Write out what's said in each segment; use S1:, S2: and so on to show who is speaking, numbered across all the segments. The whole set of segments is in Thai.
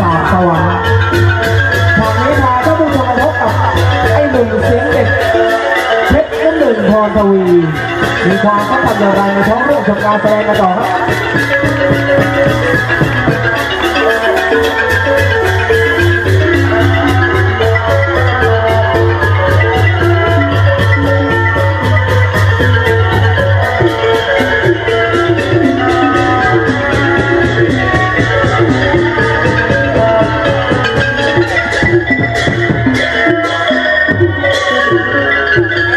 S1: สาสวรรค์ทางนี้พาท่านผู้ชมมาพบกับไอ้หนุ่มเสียงเด็กเพชรน้ำหนึ่งพรทวี มีความสำคัญอย่างไรในท้องเรื่องของการแสดงกันต่อครับ
S2: ร้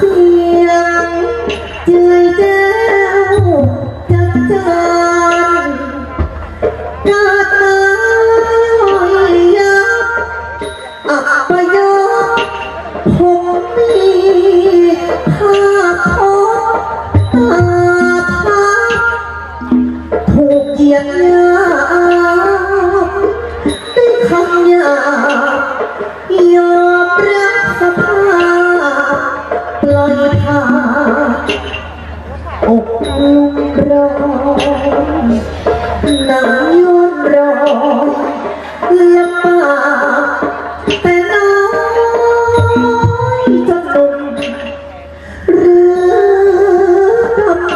S2: เสียงจือ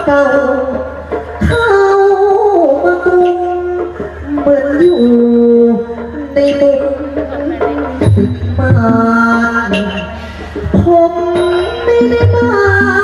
S2: เก่า เข้ามากุมเหมือนอยู่ในมุมปิดม่านผมไม่ได้มา